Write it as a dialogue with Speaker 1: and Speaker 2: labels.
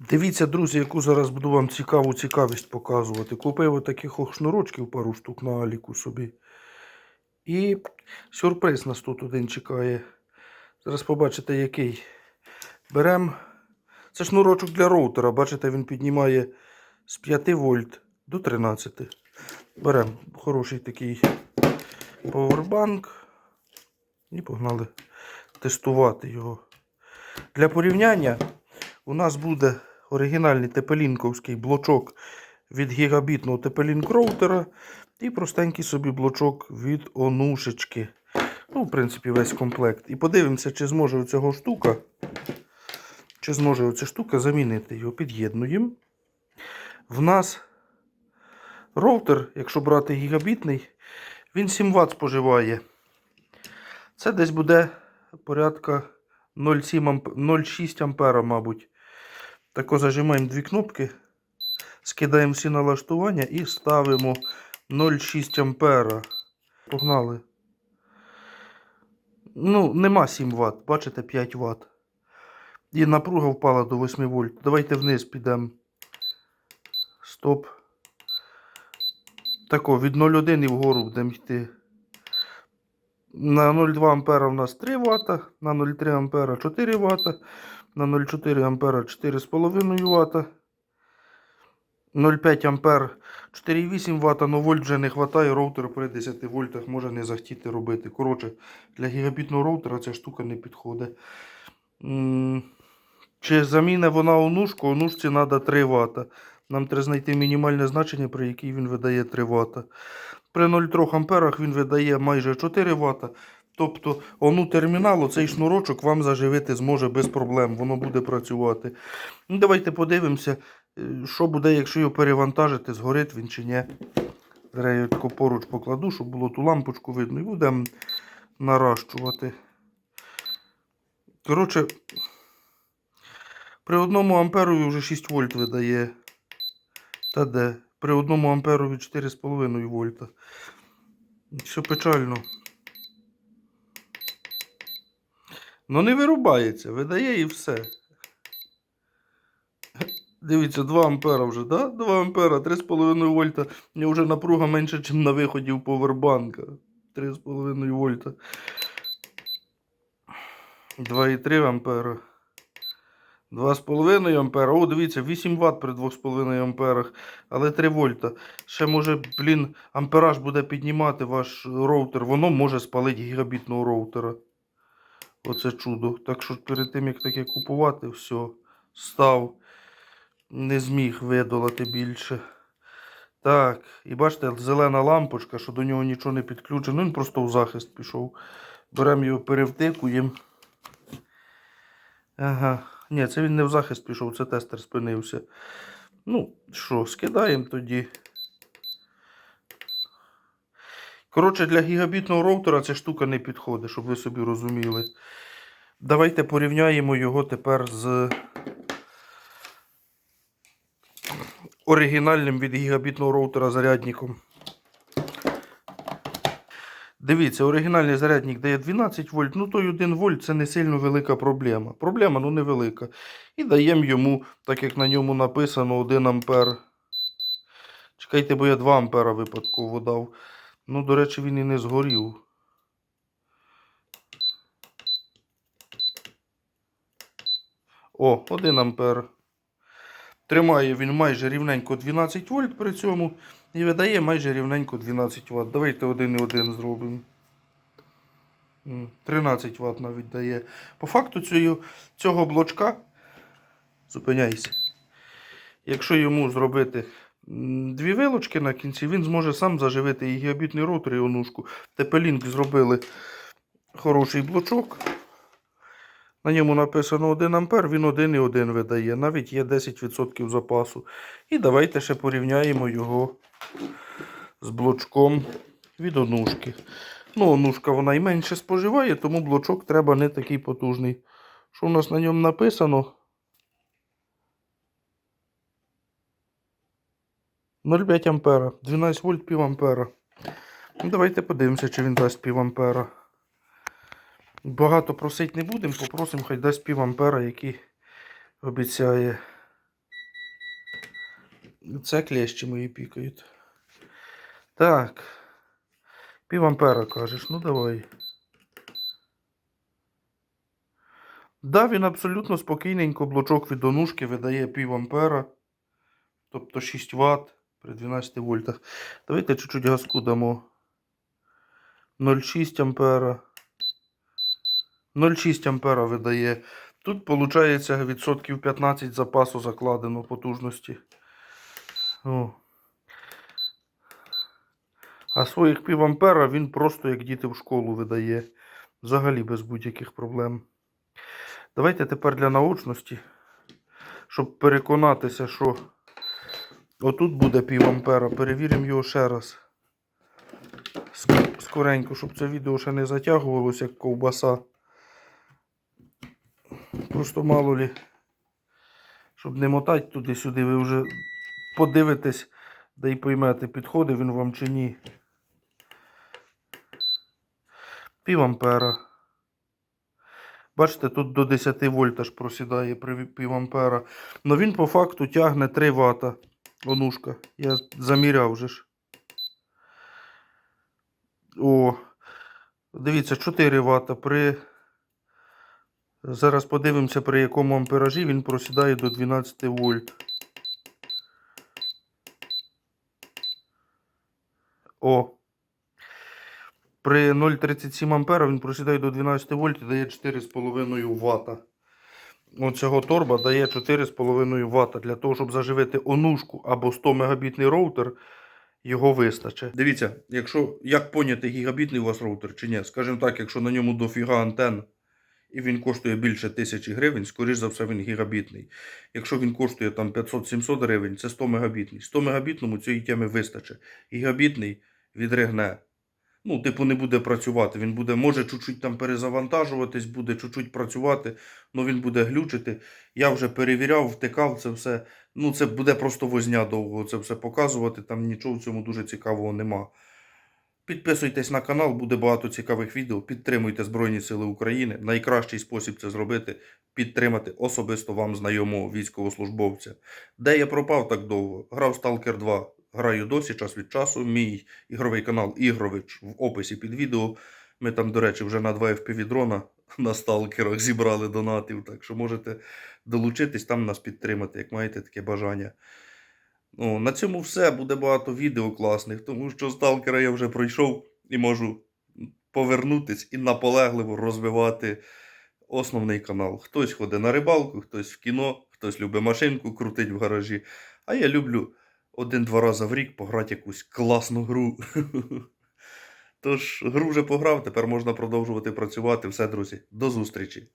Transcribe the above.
Speaker 1: Дивіться, друзі, яку зараз буду вам цікаву цікавість показувати. Купив отаких ох шнурочків пару штук на Аліку собі. І сюрприз нас тут один чекає. Зараз побачите, який. Беремо. Це шнурочок для роутера. Бачите, він піднімає з 5 вольт до 13. Беремо хороший такий повербанк. І погнали тестувати його. Для порівняння у нас буде оригінальний тепелінковський блочок від гігабітного тепелінк роутера і простенький собі блочок від онушечки. Ну, в принципі, весь комплект. І подивимося, чи зможе оцього штука, чи зможе оця штука замінити його. Під'єднуємо. В нас роутер, якщо брати гігабітний, він 7 Вт споживає. Це десь буде порядка 0,7 0,6 ампера, мабуть. Тако зажимаємо дві кнопки, скидаємо всі налаштування і ставимо 0,6 ампера. Погнали. Ну, нема 7 Вт, бачите, 5 Вт. І напруга впала до 8 вольт. Давайте вниз підемо. Стоп. Тако, від 0,1 і вгору будемо йти. На 0,2 ампера у нас 3 Вт, на 0,3 ампера 4 Вт, на 0,4 ампера 4,5 Вт, 0,5 ампер 4,8 Вт, але вольт вже не вистачає, роутер при 10 вольтах може не захотіти робити. Коротше, для гігабітного роутера ця штука не підходить. Чи заміна вона онушку? Онушці треба 3 Вт. Нам треба знайти мінімальне значення, при якій він видає 3 Вт. При 0,3 амперах він видає майже 4 Вт. Тобто ону терміналу цей шнурочок вам заживити зможе без проблем, воно буде працювати. Ну, Давайте подивимося, е, що буде, якщо його перевантажити, згорить він чи ні. Зараз я тако поруч покладу, щоб було ту лампочку видно, і будемо наращувати. Коротше, при одному амперові вже 6 вольт видає. Та де? При одному амперові 4,5 вольта. Все печально. Ну не вирубається, видає і все. Дивіться, 2 ампера вже, да? 2 ампера, 3,5 вольта. У нього вже напруга менше, ніж на виході в повербанка. 3,5 вольта. 2,3 ампера. 2,5 ампера. О, дивіться, 8 Вт при 2,5 амперах, але 3 вольта. Ще може, блін, ампераж буде піднімати ваш роутер. Воно може спалити гігабітного роутера. Оце чудо. Так що перед тим, як таке купувати, все, став. Не зміг видолати більше. Так, і бачите, зелена лампочка, що до нього нічого не підключено. Він просто в захист пішов. Беремо його, перевтикуємо. Ага. Ні, це він не в захист пішов, це тестер спинився. Ну, що, скидаємо тоді. Коротше, для гігабітного роутера ця штука не підходить, щоб ви собі розуміли. Давайте порівняємо його тепер з оригінальним від гігабітного роутера зарядником. Дивіться, оригінальний зарядник дає 12 вольт, ну той 1 вольт це не сильно велика проблема. Проблема ну невелика. І даємо йому, так як на ньому написано, 1 ампер. Чекайте, бо я 2 ампера випадково дав. Ну, до речі, він і не згорів. О, 1 ампер. Тримає він майже рівненько 12 вольт при цьому і видає майже рівненько 12 Вт. Давайте 1,1 зробимо. 13 Вт навіть дає. По факту цього, цього блочка зупиняйся. Якщо йому зробити дві вилочки на кінці, він зможе сам заживити і гігабітний роутер, і онушку. Тепелінк зробили хороший блочок. На ньому написано 1 ампер, він 1,1 видає. Навіть є 10% запасу. І давайте ще порівняємо його з блочком від онушки. Ну, онушка вона і менше споживає, тому блочок треба не такий потужний. Що у нас на ньому написано? 0,5 ампера, 12 вольт пів ампера. Ну, Давайте подивимося, чи він дасть пів ампера. Багато просить не будемо, попросимо, хай дасть пів ампера, який обіцяє. Це клещі мої пікають. Так. Пів ампера кажеш, ну давай. Да, він абсолютно спокійненько блочок від онушки видає пів ампера. Тобто 6 Вт при 12 вольтах. Давайте чуть-чуть газку дамо. 0,6 ампера. 0,6 ампера видає. Тут виходить відсотків 15 запасу закладено потужності. О. А своїх пів ампера він просто як діти в школу видає. Взагалі без будь-яких проблем. Давайте тепер для наочності, щоб переконатися, що отут буде пів ампера. Перевіримо його ще раз. Скоренько, щоб це відео ще не затягувалося, як ковбаса. Просто мало лі, щоб не мотати туди-сюди, ви вже подивитесь, да й поймете, підходить він вам чи ні. Пів ампера. Бачите, тут до 10 вольт аж просідає при пів ампера. Но він по факту тягне 3 Вт. Онушка. Я заміряв вже ж. О, дивіться, 4 Вт. При... Зараз подивимося, при якому амперажі він просідає до 12 вольт. О. При 0,37 ампера він просідає до 12 вольт і дає 4,5 Вт. Оцього торба дає 4,5 Вт. Для того, щоб заживити онушку або 100 мегабітний роутер, його вистачить. Дивіться, якщо як поняти, гігабітний у вас роутер чи ні, скажімо так, якщо на ньому дофіга антенн і він коштує більше тисячі гривень, скоріш за все він гігабітний. Якщо він коштує там 500-700 гривень, це 100 мегабітний. 100 мегабітному цієї теми вистачить. Гігабітний відригне. Ну, типу, не буде працювати. Він буде, може, чуть-чуть там перезавантажуватись, буде чуть-чуть працювати, але він буде глючити. Я вже перевіряв, втикав це все. Ну, це буде просто возня довго це все показувати. Там нічого в цьому дуже цікавого нема. Підписуйтесь на канал, буде багато цікавих відео. Підтримуйте Збройні Сили України. Найкращий спосіб це зробити підтримати особисто вам знайомого військовослужбовця. Де я пропав так довго? Грав Stalker 2. Граю досі час від часу. Мій ігровий канал Ігрович в описі під відео. Ми там, до речі, вже на 2 FPV дрона на сталкерах зібрали донатів, так що можете долучитись там нас підтримати, як маєте таке бажання. Ну, на цьому все. Буде багато відео класних, тому що сталкера я вже пройшов і можу повернутись і наполегливо розвивати основний канал. Хтось ходить на рибалку, хтось в кіно, хтось любить машинку крутить в гаражі. А я люблю один-два рази в рік пограти якусь класну гру. Тож, гру вже пограв, тепер можна продовжувати працювати. Все, друзі, до зустрічі!